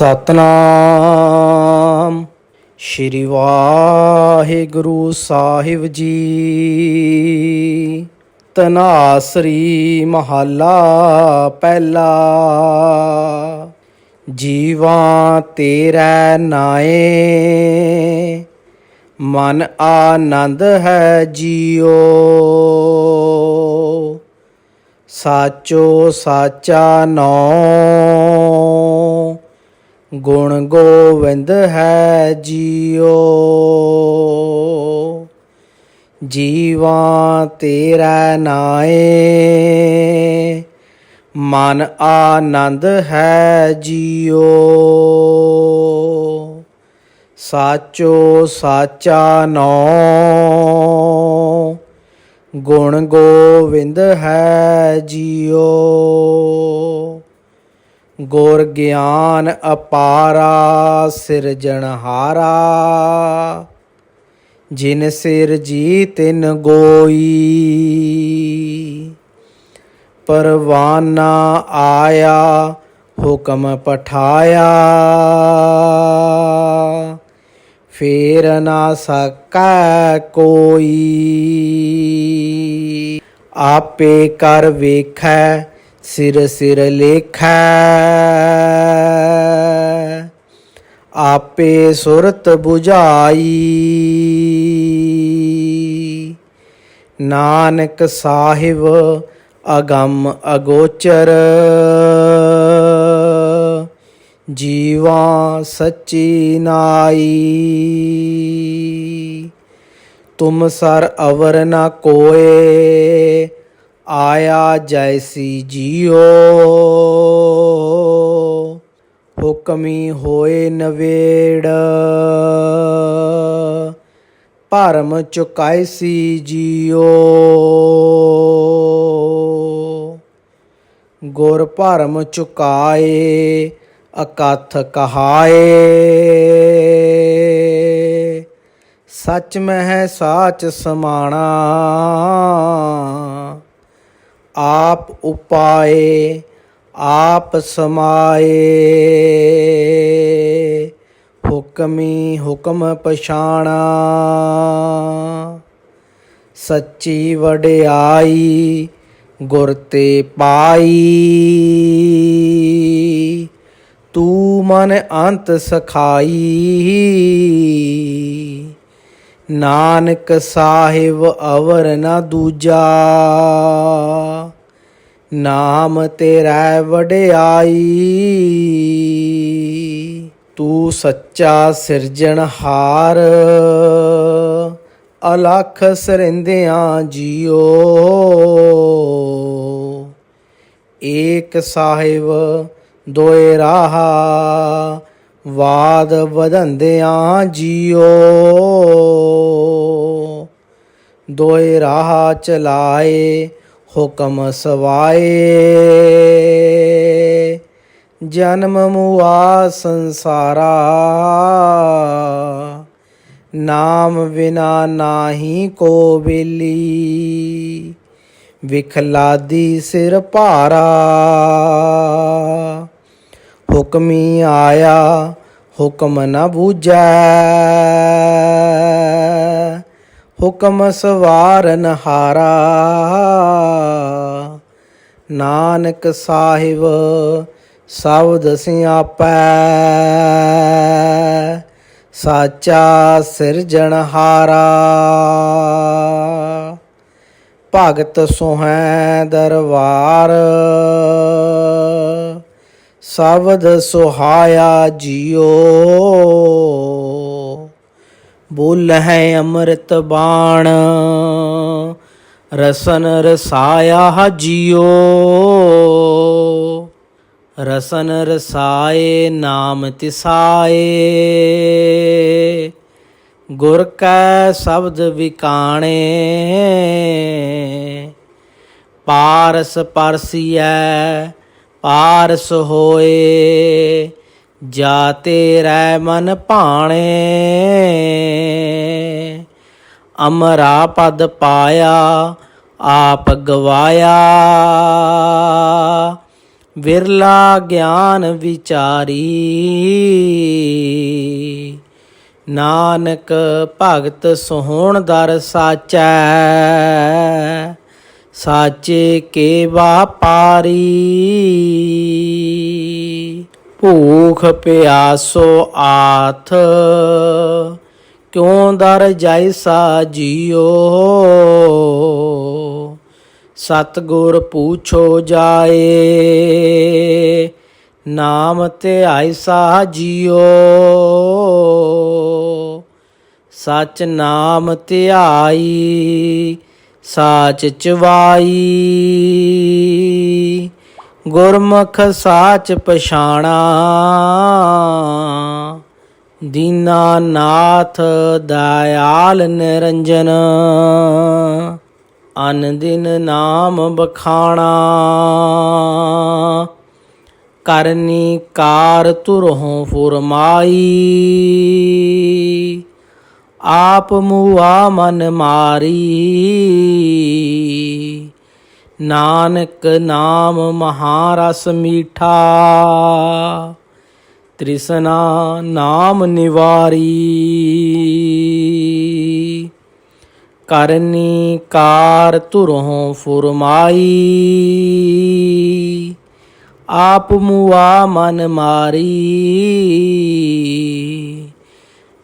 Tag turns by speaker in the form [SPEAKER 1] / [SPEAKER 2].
[SPEAKER 1] ਸਤਨਾਮ। ਸ਼੍ਰੀ ਵਾਹਿਗੁਰੂ ਸਾਹਿਬ ਜੀ। ਤਨਾਸਰੀ ਮਹੱਲਾ ਪਹਿਲਾ। ਜੀਵਾਂ ਤੇਰਾ ਨਾਏ। ਮਨ ਆਨੰਦ ਹੈ ਜੀਓ। ਸਾਚੋ ਸਾਚਾ ਨੋ। ਗੁਣ ਗੋਵਿੰਦ ਹੈ ਜੀਓ। ਜੀਵਾਂ ਤੇਰਾ ਨਾਏ, ਮਨ ਆਨੰਦ ਹੈ ਜੀਓ। ਸਾਚੋ ਸਾਚਾ ਨੋ, ਗੁਣ ਗੋਵਿੰਦ ਹੈ ਜੀਓ। ਗੁਰ ਗਿਆਨ ਅਪਾਰਾ ਸਿਰਜਣਹਾਰਾ ਜਿਨ ਸਿਰ ਜੀ ਤਿਨ ਗੋਈ, ਪਰਵਾਨਾ ਆਇਆ, ਹੁਕਮ ਪਠਾਇਆ। ਫੇਰ ਨਾ ਸਕੈ ਕੋਈ, ਆਪੇ ਕਰ ਵੇਖੈ ਸਿਰ ਸਿਰ ਲੇਖੈ। ਆਪੇ ਸੁਰਤ 부ਝਾਈ ਨਾਨਕ ਸਾਹਿਬ ਅਗੰਮ ਅਗੋਚਰ। ਜੀਵਾ ਸੱਚੀ ਨਾਈ। ਤੁਮ ਸਰ ਅਵਰ ਨਾ ਕੋਏ। ਆਇਆ ਜੈਸੀ ਜੀਓ। ਹੁਕਮੀ ਹੋਏ ਨਵੇੜ। ਭਰਮ ਚੁਕਾਇਸੀ ਜੀਓ। ਗੁਰ ਭਰਮ ਚੁਕਾਏ, ਅਕਥ ਕਹਾਏ। ਸੱਚ ਮਹਿ ਸਾਚ ਸਮਾਣਾ। ਆਪ ਉਪਾਏ, ਆਪ ਸਮਾਏ। ਹੁਕਮੀ ਹੁਕਮ ਪਛਾਣਾ। ਸੱਚੀ ਵਡਿਆਈ, ਗੁਰ ਤੇ ਪਾਈ। ਤੂੰ ਮਨ ਅੰਤ ਸਖਾਈ। ਨਾਨਕ ਸਾਹਿਬ ਅਵਰ ਨਾ ਦੂਜਾ। ਨਾਮ ਤੇਰਾ ਵਡਿਆਈ। ਤੂੰ ਸੱਚਾ ਸਿਰਜਣਹਾਰ ਅਲਖ ਸਰਿੰਦਿਆਂ ਜੀਓ। ਏਕ ਸਾਹਿਬ ਦੋਏ ਰਾਹਾ। ਵਾਦ ਵਧੰਦਿਆਂ ਜੀਓ। ਦੋਏ ਰਾਹ ਚਲਾਏ, ਹੁਕਮ ਸਵਾਏ। ਜਨਮ ਮੁਆ ਸੰਸਾਰਾ। ਨਾਮ ਬਿਨਾ ਨਾਹੀ ਕੋ ਵੇਲੀ ਵਿਖਲਾਦੀ ਸਿਰ ਭਾਰਾ। ਹੁਕਮੀ ਆਇਆ, ਹੁਕਮ ਨ ਬੂਝੈ। ਹੁਕਮ ਸਵਾਰਨ ਹਾਰਾ ਨਾਨਕ ਸਾਹਿਬ ਸਬਦ ਸਿਆਪੈ। ਸਾਚਾ ਸਿਰਜਣਹਾਰਾ ਭਗਤ ਸੁਹੈ ਦਰਬਾਰ। ਸਬਦ ਸੁਹਾਇਆ ਜੀਓ। ਬੋਲ ਹੈ ਅੰਮ੍ਰਿਤ ਬਾਣ, ਰਸਨ ਰਸਾਇਆ ਜੀਓ। ਰਸਨ ਰਸਾਏ, ਨਾਮ ਤਿਸਾਏ। ਗੁਰ ਕੈ ਸ਼ਬਦ ਵਿਕਾਣੇ, ਪਾਰਸ ਪਰਸੀਐ ਪਾਰਸ ਹੋਏ ਜਾ ਤੇਰੇ ਮਨ ਭਾਣੇ। ਅਮਰਾ ਪਦ ਪਾਇਆ, ਆਪ ਗਵਾਇਆ। ਵਿਰਲਾ ਗਿਆਨ ਵਿਚਾਰੀ, ਨਾਨਕ ਭਗਤ ਸੋਹਣ ਦਰ ਸਾਚੈ। ਸਾਚੇ ਕੇ ਵਾਪਾਰੀ ਭੂਖ ਪਿਆਸੋ ਆਥ, ਕਿਉਂ ਦਰ ਜੈਸਾ ਜੀਓ ਸਤਗੁਰ ਪੂਛੋ ਜਾਏ, ਨਾਮ ਤੇ ਆਇਸਾ ਜੀਓ ਸਚ ਨਾਮ ਧਿਆਈ ਸਾਚ ਚਵਾਈ। ਗੁਰਮੁਖ ਸਾਚ ਪਛਾਣਾ। ਦੀਨਾ ਨਾਥ ਦਇਆਲ ਨਿਰੰਜਨ। ਅਨ ਦਿਨ ਨਾਮ ਬਖਾਣਾ। ਕਰਨੀ ਕਾਰ ਤੁਰਹੋਂ ਫੁਰਮਾਈ। ਆਪ ਮੂਆ ਮਨ ਮਾਰੀ। ਨਾਨਕ ਨਾਮ ਮਹਾਰਸ ਮੀਠਾ। ਤ੍ਰਿਸ਼ਨਾ ਨਾਮ ਨਿਵਾਰੀ। ਕਰਨੀ ਕਾਰ ਤੁਰੋਂ ਫੁਰਮਾਈ। ਆਪ ਮੁਆ ਮਨ ਮਾਰੀ।